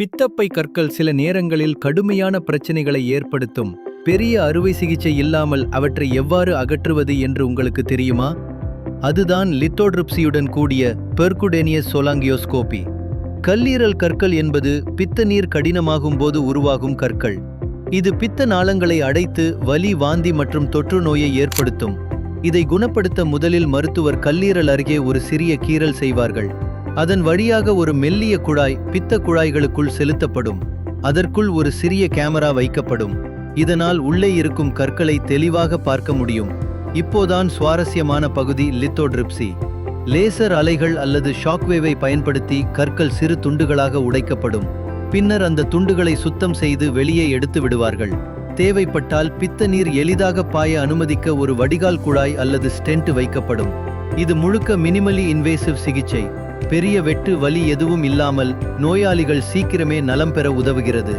பித்தப்பை கற்கள் சில நேரங்களில் கடுமையான பிரச்சனைகளை ஏற்படுத்தும். பெரிய அறுவை சிகிச்சை இல்லாமல் அவற்றை எவ்வாறு அகற்றுவது என்று உங்களுக்கு தெரியுமா? அதுதான் லித்தோட்ரிப்சியுடன் கூடிய பெர்குடேனியஸ் சோலாங்கியோஸ்கோபி. கல்லீரல் கற்கள் என்பது பித்த நீர் கடினமாகும் போது உருவாகும் கற்கள். இது பித்த நாளங்களை அடைத்து வலி வாந்தி மற்றும் தொற்று நோயை ஏற்படுத்தும். இதை குணப்படுத்த முதலில் மருத்துவர் கல்லீரல் அருகே ஒரு சிறிய கீறல் செய்வார்கள். அதன் வழியாக ஒரு மெல்லிய குழாய் பித்த குழாய்களுக்குள் செலுத்தப்படும். அதற்குள் ஒரு சிறிய கேமரா வைக்கப்படும். இதனால் உள்ளே இருக்கும் கற்களை தெளிவாக பார்க்க முடியும். இப்போதான் சுவாரஸ்யமான பகுதி லித்தோட்ரிப்சி. லேசர் அலைகள் அல்லது ஷாக்வேவை பயன்படுத்தி கற்கள் சிறு துண்டுகளாக உடைக்கப்படும். பின்னர் அந்த துண்டுகளை சுத்தம் செய்து வெளியே எடுத்து விடுவார்கள். தேவைப்பட்டால் பித்த நீர் எளிதாக பாய அனுமதிக்க ஒரு வடிகால் குழாய் அல்லது ஸ்டென்ட் வைக்கப்படும். இது முழுக்க மினிமலி இன்வேசிவ் சிகிச்சை. பெரிய வெட்டு வலி எதுவும் இல்லாமல் நோயாளிகள் சீக்கிரமே நலம் பெற உதவுகிறது.